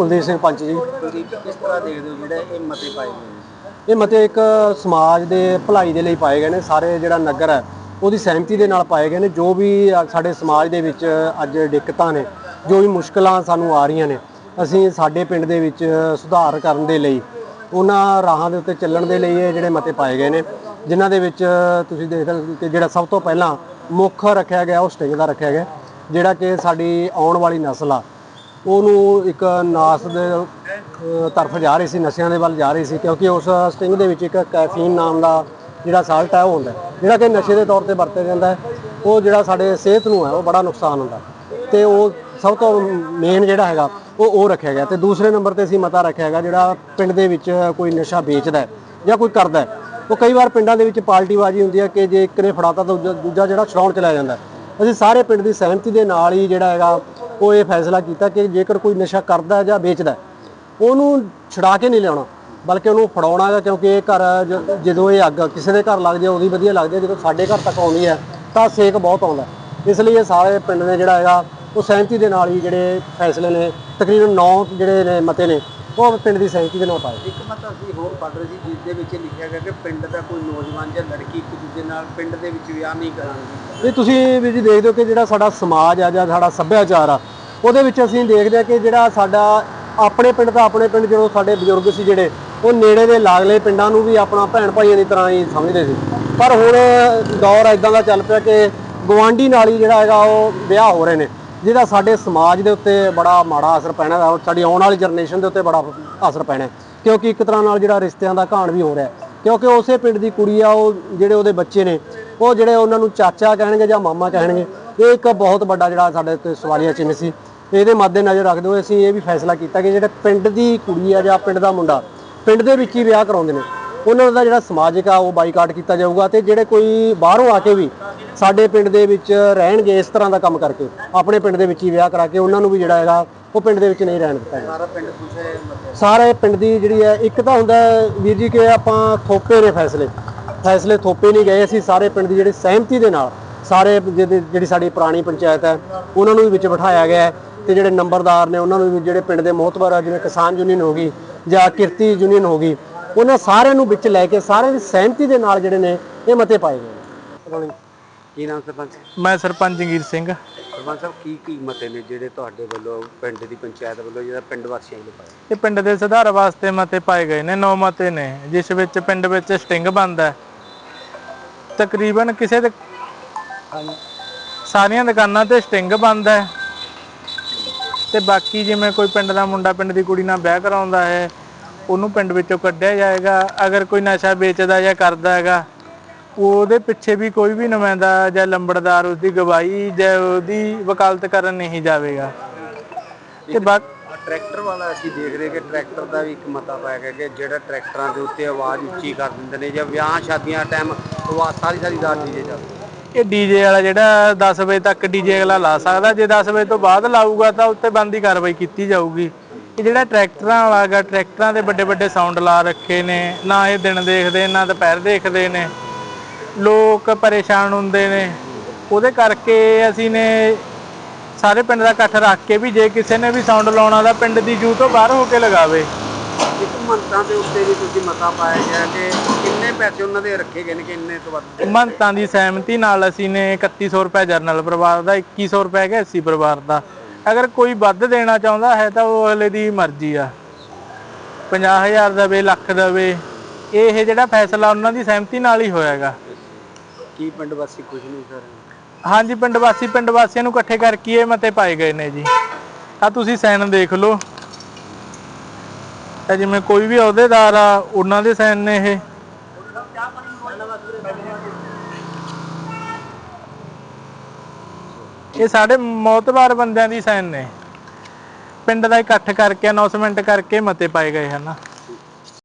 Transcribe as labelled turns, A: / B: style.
A: ਕੁਲਦੀਪ ਸਿੰਘ ਪੰਚ ਜੀ।
B: ਕੁਲਦੀਪ ਕਿਸ ਤਰ੍ਹਾਂ ਦੇਖਦੇ ਹੋ ਜਿਹੜੇ ਇਹ ਮਤੇ ਪਾਏ ਗਏ ਨੇ?
A: ਇਹ ਮਤੇ ਇੱਕ ਸਮਾਜ ਦੇ ਭਲਾਈ ਦੇ ਲਈ ਪਾਏ ਗਏ ਨੇ। ਸਾਰੇ ਜਿਹੜਾ ਨਗਰ ਹੈ ਉਹਦੀ ਸਹਿਮਤੀ ਦੇ ਨਾਲ ਪਾਏ ਗਏ ਨੇ। ਜੋ ਵੀ ਸਾਡੇ ਸਮਾਜ ਦੇ ਵਿੱਚ ਅੱਜ ਦਿੱਕਤਾਂ ਨੇ ਜੋ ਵੀ ਮੁਸ਼ਕਲਾਂ ਸਾਨੂੰ ਆ ਰਹੀਆਂ ਨੇ ਅਸੀਂ ਸਾਡੇ ਪਿੰਡ ਦੇ ਵਿੱਚ ਸੁਧਾਰ ਕਰਨ ਦੇ ਲਈ ਉਹਨਾਂ ਰਾਹਾਂ ਦੇ ਉੱਤੇ ਚੱਲਣ ਦੇ ਲਈ ਇਹ ਜਿਹੜੇ ਮਤੇ ਪਾਏ ਗਏ ਨੇ। ਜਿਨ੍ਹਾਂ ਦੇ ਵਿੱਚ ਤੁਸੀਂ ਦੇਖ ਸਕਦੇ ਹੋ ਕਿ ਜਿਹੜਾ ਸਭ ਤੋਂ ਪਹਿਲਾਂ ਮੁੱਖ ਰੱਖਿਆ ਗਿਆ ਉਹ ਸਟਿੰਗ ਦਾ ਰੱਖਿਆ ਗਿਆ ਜਿਹੜਾ ਕਿ ਸਾਡੀ ਆਉਣ ਵਾਲੀ ਨਸਲ ਆ। ਉਹਨੂੰ ਇੱਕ ਨਾਸ ਦੇ ਤਰਫ ਜਾ ਰਹੀ ਸੀ, ਨਸ਼ਿਆਂ ਦੇ ਵੱਲ ਜਾ ਰਹੀ ਸੀ, ਕਿਉਂਕਿ ਉਸ ਸਟਿੰਗ ਦੇ ਵਿੱਚ ਇੱਕ ਕੈਫੀਨ ਨਾਮ ਦਾ ਜਿਹੜਾ ਸਾਲਟ ਹੈ, ਉਹ ਹੁੰਦਾ ਜਿਹੜਾ ਕਿ ਨਸ਼ੇ ਦੇ ਤੌਰ ਤੇ ਵਰਤਿਆ ਜਾਂਦਾ ਉਹ ਜਿਹੜਾ ਸਾਡੇ ਸਿਹਤ ਨੂੰ ਹੈ, ਉਹ ਬੜਾ ਨੁਕਸਾਨ ਹੁੰਦਾ ਹੈ। ਤੇ ਉਹ ਸਭ ਤੋਂ ਮੇਨ ਜਿਹੜਾ ਹੈਗਾ, ਉਹ ਉਹ ਰੱਖਿਆ ਗਿਆ। ਤੇ ਦੂਸਰੇ ਨੰਬਰ ਤੇ ਅਸੀਂ ਮਤਾ ਰੱਖਿਆ ਹੈਗਾ, ਜਿਹੜਾ ਪਿੰਡ ਦੇ ਵਿੱਚ ਕੋਈ ਨਸ਼ਾ ਵੇਚਦਾ ਜਾਂ ਕੋਈ ਕਰਦਾ ਉਹ ਕਈ ਵਾਰ ਪਿੰਡਾਂ ਦੇ ਵਿੱਚ ਪਾਰਟੀਬਾਜ਼ੀ ਹੁੰਦੀ ਹੈ ਕਿ ਜੇ ਇੱਕ ਨੇ ਫੜਾਤਾ ਤਾਂ ਦੂਜਾ- ਦੂਜਾ ਜਿਹੜਾ ਛਡਾਉਣ ਚਲਾ ਜਾਂਦਾ ਅਸੀਂ ਸਾਰੇ ਪਿੰਡ ਦੀ ਸਹਿਮਤੀ ਦੇ ਨਾਲ ਹੀ ਜਿਹੜਾ ਹੈਗਾ ਉਹ ਇਹ ਫੈਸਲਾ ਕੀਤਾ ਕਿ ਜੇਕਰ ਕੋਈ ਨਸ਼ਾ ਕਰਦਾ ਹੈ ਜਾਂ ਵੇਚਦਾ ਹੈ, ਉਹਨੂੰ ਛੁਡਾ ਕੇ ਨਹੀਂ ਲਿਆਉਣਾ ਬਲਕਿ ਉਹਨੂੰ ਫੜਾਉਣਾ ਹੈ ਕਿਉਂਕਿ ਇਹ ਘਰ ਜ- ਜਦੋਂ ਇਹ ਅੱਗ ਕਿਸੇ ਦੇ ਘਰ ਲੱਗ ਜਾਏ ਉਹਦੀ ਵਧੀਆ ਲੱਗਦੀ ਹੈ ਜਦੋਂ ਸਾਡੇ ਘਰ ਤੱਕ ਆਉਂਦੀ ਹੈ ਤਾਂ ਸੇਕ ਬਹੁਤ ਆਉਂਦਾ ਹੈ। ਇਸ ਲਈ ਇਹ ਸਾਰੇ ਪਿੰਡ ਨੇ ਜਿਹੜਾ ਹੈਗਾ ਉਹ ਸਹਿਮਤੀ ਦੇ ਨਾਲ ਹੀ ਜਿਹੜੇ ਫੈਸਲੇ ਨੇ ਤਕਰੀਬਨ 9 ਜਿਹੜੇ ਨੇ ਮਤੇ ਨੇ ਉਹ ਪਿੰਡ ਦੀ ਸਹਿਮਤੀ ਦੇ ਨਾਲ ਪਾਏ।
B: ਇੱਕ ਮਤਾ ਅਸੀਂ ਹੋਰ ਪੜ੍ਹ ਰਹੇ ਸੀ ਜਿਸ ਦੇ ਵਿੱਚ ਲਿਖਿਆ ਗਿਆ ਕਿ ਪਿੰਡ ਦਾ ਕੋਈ ਨੌਜਵਾਨ ਜਾਂ ਲੜਕੀ ਇੱਕ ਦੂਜੇ ਨਾਲ ਪਿੰਡ ਦੇ ਵਿੱਚ ਵਿਆਹ ਨਹੀਂ ਕਰਾਂਗੇ
A: ਇਹ ਤੁਸੀਂ ਵੀ ਜੀ ਦੇਖਦੇ ਹੋ ਕਿ ਜਿਹੜਾ ਸਾਡਾ ਸਮਾਜ ਆ ਜਾਂ ਸਾਡਾ ਸੱਭਿਆਚਾਰ ਆ ਉਹਦੇ ਵਿੱਚ ਅਸੀਂ ਦੇਖਦੇ ਆ ਕਿ ਜਿਹੜਾ ਸਾਡਾ ਆਪਣੇ ਪਿੰਡ ਦਾ ਆਪਣੇ ਪਿੰਡ ਜਦੋਂ ਸਾਡੇ ਬਜ਼ੁਰਗ ਸੀ ਜਿਹੜੇ ਉਹ ਨੇੜੇ ਦੇ ਲਾਗਲੇ ਪਿੰਡਾਂ ਨੂੰ ਵੀ ਆਪਣਾ ਭੈਣ ਭਾਈਆਂ ਦੀ ਤਰ੍ਹਾਂ ਹੀ ਸਮਝਦੇ ਸੀ। ਪਰ ਹੁਣ ਦੌਰ ਇਦਾਂ ਦਾ ਚੱਲ ਪਿਆ ਕਿ ਗਵਾਂਢੀ ਨਾਲ ਹੀ ਜਿਹੜਾ ਹੈਗਾ ਉਹ ਵਿਆਹ ਹੋ ਰਹੇ ਨੇ। ਜਿਹਦਾ ਸਾਡੇ ਸਮਾਜ ਦੇ ਉੱਤੇ ਬੜਾ ਮਾੜਾ ਅਸਰ ਪੈਣਾ ਹੈ ਔਰ ਸਾਡੀ ਆਉਣ ਵਾਲੀ ਜਨਰੇਸ਼ਨ ਦੇ ਉੱਤੇ ਬੜਾ ਅਸਰ ਪੈਣਾ ਹੈ। ਕਿਉਂਕਿ ਇੱਕ ਤਰ੍ਹਾਂ ਨਾਲ ਜਿਹੜਾ ਰਿਸ਼ਤਿਆਂ ਦਾ ਘਾਣ ਵੀ ਹੋ ਰਿਹਾ ਕਿਉਂਕਿ ਉਸੇ ਪਿੰਡ ਦੀ ਕੁੜੀ ਆ, ਉਹ ਜਿਹੜੇ ਉਹਦੇ ਬੱਚੇ ਨੇ, ਉਹ ਜਿਹੜੇ ਉਹਨਾਂ ਨੂੰ ਚਾਚਾ ਕਹਿਣਗੇ ਜਾਂ ਮਾਮਾ ਕਹਿਣਗੇ, ਇਹ ਇੱਕ ਬਹੁਤ ਵੱਡਾ ਜਿਹੜਾ ਸਾਡੇ ਉੱਤੇ ਸਵਾਲੀਆ ਚਿੰਨ੍ਹ ਸੀ। ਇਹਦੇ ਮੱਦੇ ਨਜ਼ਰ ਰੱਖਦੇ ਹੋਏ ਅਸੀਂ ਇਹ ਵੀ ਫੈਸਲਾ ਕੀਤਾ ਕਿ ਜਿਹੜੇ ਪਿੰਡ ਦੀ ਕੁੜੀ ਆ ਜਾਂ ਪਿੰਡ ਦਾ ਮੁੰਡਾ, ਪਿੰਡ ਦੇ ਵਿੱਚ ਹੀ ਵਿਆਹ ਕਰਾਉਂਦੇ ਨੇ। ਉਹਨਾਂ ਦਾ ਜਿਹੜਾ ਸਮਾਜਿਕ ਆ, ਉਹ ਬਾਈਕਾਟ ਕੀਤਾ ਜਾਊਗਾ ਤੇ ਜਿਹੜੇ ਕੋਈ ਬਾਹਰੋਂ ਆ ਕੇ ਵੀ ਸਾਡੇ ਪਿੰਡ ਦੇ ਵਿੱਚ ਰਹਿਣਗੇ ਇਸ ਤਰ੍ਹਾਂ ਦਾ ਕੰਮ ਕਰਕੇ ਆਪਣੇ ਪਿੰਡ ਦੇ ਵਿੱਚ ਹੀ ਵਿਆਹ ਕਰਾ ਕੇ ਉਹਨਾਂ ਨੂੰ ਵੀ ਜਿਹੜਾ ਹੈਗਾ ਉਹ ਪਿੰਡ ਦੇ ਵਿੱਚ ਨਹੀਂ ਰਹਿਣ ਦਿੱਤਾ
B: ਸਾਰਾ ਪਿੰਡ ਮਤੇ
A: ਸਾਰੇ ਪਿੰਡ ਦੀ ਜਿਹੜੀ ਹੈ ਇੱਕ ਤਾਂ ਹੁੰਦਾ ਵੀਰ ਜੀ ਕਿ ਆਪਾਂ ਥੋਪੇ ਨੇ ਫੈਸਲੇ। ਫੈਸਲੇ ਥੋਪੇ ਨਹੀਂ ਗਏ ਅਸੀਂ ਸਾਰੇ ਪਿੰਡ ਦੀ ਜਿਹੜੀ ਸਹਿਮਤੀ ਦੇ ਨਾਲ ਸਾਰੇ ਜਿਹੜੀ ਸਾਡੀ ਪੁਰਾਣੀ ਪੰਚਾਇਤ ਹੈ ਉਹਨਾਂ ਨੂੰ ਵੀ ਵਿੱਚ ਬਿਠਾਇਆ ਗਿਆ ਤੇ ਜਿਹੜੇ ਨੰਬਰਦਾਰ ਨੇ ਉਹਨਾਂ ਨੂੰ ਵੀ ਜਿਹੜੇ ਪਿੰਡ ਦੇ ਮੋਹਤਬਰ ਆ ਜਿਵੇਂ ਕਿਸਾਨ ਯੂਨੀਅਨ ਹੋ ਗਈ ਜਾਂ ਕਿਰਤੀ ਯੂਨੀਅਨ ਹੋ ਗਈ ਉਹਨਾਂ ਸਾਰਿਆਂ ਨੂੰ ਵਿੱਚ ਲੈ ਕੇ ਸਾਰਿਆਂ ਦੀ ਸਹਿਮਤੀ ਦੇ ਨਾਲ ਜਿਹੜੇ ਨੇ ਇਹ ਮਤੇ ਪਾਏ ਗਏ
B: ਕੀ ਨਾਮ ਸਰਪੰਚ?
C: ਮੈਂ ਸਰਪੰਚ ਜੰਗੀਰ ਸਿੰਘ।
B: ਸਰਪੰਚ ਸਾਹਿਬ ਕੀ ਕੀ ਮਤੇ ਨੇ ਜਿਹੜੇ ਤੁਹਾਡੇ ਵੱਲੋਂ ਪਿੰਡ ਦੀ ਪੰਚਾਇਤ ਵੱਲੋਂ ਜਿਹੜਾ ਪਿੰਡ ਵਾਸੀਆਂ ਵੱਲੋਂ ਪਾਏ?
C: ਇਹ ਪਿੰਡ ਦੇ ਸੁਧਾਰ ਵਾਸਤੇ ਮਤੇ ਪਾਏ ਗਏ ਨੇ ਨੌ ਮਤੇ ਨੇ ਜਿਸ ਵਿੱਚ ਪਿੰਡ ਵਿੱਚ ਸਟਿੰਗ ਬੰਦ ਹੈ। ਤਕਰੀਬਨ ਕਿਸੇ ਦੇ ਸਾਰੀਆਂ ਦੁਕਾਨਾਂ ਤੇ ਸਟਿੰਗ ਬੰਦ ਹੈ। ਤੇ ਬਾਕੀ ਜਿਵੇਂ ਕੋਈ ਪਿੰਡ ਦਾ ਮੁੰਡਾ ਪਿੰਡ ਦੀ ਕੁੜੀ ਨਾਲ ਵਿਆਹ ਕਰਾਉਂਦਾ ਹੈ ਉਹਨੂੰ ਪਿੰਡ ਵਿੱਚੋਂ ਕੱਢਿਆ ਜਾਏਗਾ। ਅਗਰ ਕੋਈ ਨਸ਼ਾ ਵੇਚਦਾ ਜਾਂ ਕਰਦਾ ਹੈਗਾ ਉਹਦੇ ਪਿੱਛੇ ਵੀ ਕੋਈ ਵੀ ਨੁਮਾਇੰਦਾ ਜਾਂ ਲੰਬੜਦਾਰ ਉਸਦੀ ਗਵਾਹੀ ਜਾਂ ਉਹਦੀ ਵਕਾਲਤ ਕਰਨ ਨਹੀਂ ਜਾਵੇਗਾ। ਤੇ ਬਾਕੀ
B: ਟਰੈਕਟਰ ਵਾਲਾ ਅਸੀਂ ਦੇਖ ਰਹੇ ਕਿ ਟਰੈਕਟਰ ਦਾ ਵੀ ਇੱਕ ਮਤਾ ਪਾਇਆ ਗਿਆ ਕਿ ਜਿਹੜਾ ਟਰੈਕਟਰਾਂ ਦੇ ਉੱਤੇ ਆਵਾਜ਼ ਉੱਚੀ ਕਰ ਦਿੰਦੇ ਨੇ ਜਾਂ ਵਿਆਹ ਸ਼ਾਦੀਆਂ ਟਾਈਮ ਆਵਾਜ਼ ਸਾਰੀ ਸਾਰੀ ਰਾਤ ਡੀਜੇ ਚੱਲਦਾ
C: ਇਹ ਡੀਜੇ ਵਾਲਾ ਜਿਹੜਾ 10 ਵਜੇ ਤੱਕ ਡੀਜੇ ਅਗਲਾ ਲਾ ਸਕਦਾ ਜੇ 10 ਵਜੇ ਤੋਂ ਬਾਅਦ ਲਾਊਗਾ ਤਾਂ ਉੱਤੇ ਬੰਦੀ ਕਾਰਵਾਈ ਕੀਤੀ ਜਾਊਗੀ। ਇਹ ਜਿਹੜਾ ਟਰੈਕਟਰਾਂ ਵਾਲਾ ਹੈਗਾ ਟਰੈਕਟਰਾਂ ਦੇ ਵੱਡੇ ਵੱਡੇ ਸਾਊਂਡ ਲਾ ਰੱਖੇ ਨੇ ਨਾ ਇਹ ਦਿਨ ਦੇਖਦੇ ਨਾ ਦੁਪਹਿਰ ਦੇਖਦੇ ਨੇ। ਲੋਕ ਪਰੇਸ਼ਾਨ ਹੁੰਦੇ ਨੇ। ਉਹਦੇ ਕਰਕੇ ਅਸੀਂ ਨੇ ਸਾਰੇ ਪਿੰਡ ਦਾ ਇਕੱਠ ਰੱਖ ਕੇ ਵੀ ਜੇ ਕਿਸੇ ਨੇ ਵੀ ਸਾਊਂਡ ਲਾਉਣਾ ਤਾਂ ਪਿੰਡ ਦੀ ਜੂ ਤੋਂ ਬਾਹਰ ਹੋ ਕੇ ਲਗਾਵੇ।
B: ਇੱਕ ਮੰਤਾਂ ਦੇ ਉੱਤੇ ਵੀ ਤੁਸੀਂ ਮਤਾ ਪਾਇਆ ਗਿਆ ਕਿ ਕਿੰਨੇ ਪੈਸੇ ਉਹਨਾਂ ਦੇ ਰੱਖੇ ਗਏ ਨੇ ਕਿ ਇੰਨੇ ਤੋਂ ਵੱਧ
C: ਮੰਤਾਂ ਦੀ ਸਹਿਮਤੀ ਨਾਲ ਅਸੀਂ ਨੇ 3100 ਰੁਪਏ ਜਰਨਲ ਪਰਿਵਾਰ ਦਾ 2100 ਰੁਪਏ ਹੈਗਾ ਐਸਸੀ ਪਰਿਵਾਰ ਦਾ। ਅਗਰ ਕੋਈ ਵੱਧ ਦੇਣਾ ਚਾਹੁੰਦਾ ਹੈ ਤਾਂ ਉਹ ਅਗਲੇ ਦੀ ਮਰਜ਼ੀ ਆ। 50000 ਦੇਵੇ ਲੱਖ ਦੇਵੇ। ਇਹ ਜਿਹੜਾ ਫੈਸਲਾ ਉਹਨਾਂ ਦੀ ਸਹਿਮਤੀ ਨਾਲ ਹੀ ਹੋਇਆਗਾ।
B: ਕੀ ਪਿੰਡ ਵਾਸੀ ਖੁਸ਼ ਨਹੀਂ ਸਰ?
C: ਹਾਂਜੀ ਪਿੰਡ ਵਾਸੀ ਪਿੰਡ ਵਾਸੀਆਂ ਨੂੰ ਇਕੱਠੇ ਕਰਕੇ ਇਹ ਮਤੇ ਪਾਏ ਗਏ ਨੇ ਜੀ। ਆ ਤੁਸੀਂ ਸਾਈਨ ਦੇਖ ਲਓ। ਤਾਂ ਜਿਵੇਂ ਕੋਈ ਵੀ ਅਹੁਦੇਦਾਰ ਆ ਉਹਨਾਂ ਦੇ ਸਾਈਨ ਨੇ ਇਹ। ਇਹ ਸਾਡੇ ਮੌਤਬਾਰ ਬੰਦਿਆਂ ਦੀ ਸਾਈਨ ਨੇ। ਪਿੰਡ ਦਾ ਇਕੱਠ ਕਰਕੇ ਅਨਾਉਂਸਮੈਂਟ ਕਰਕੇ ਮਤੇ ਪਾਏ ਗਏ ਹਨ।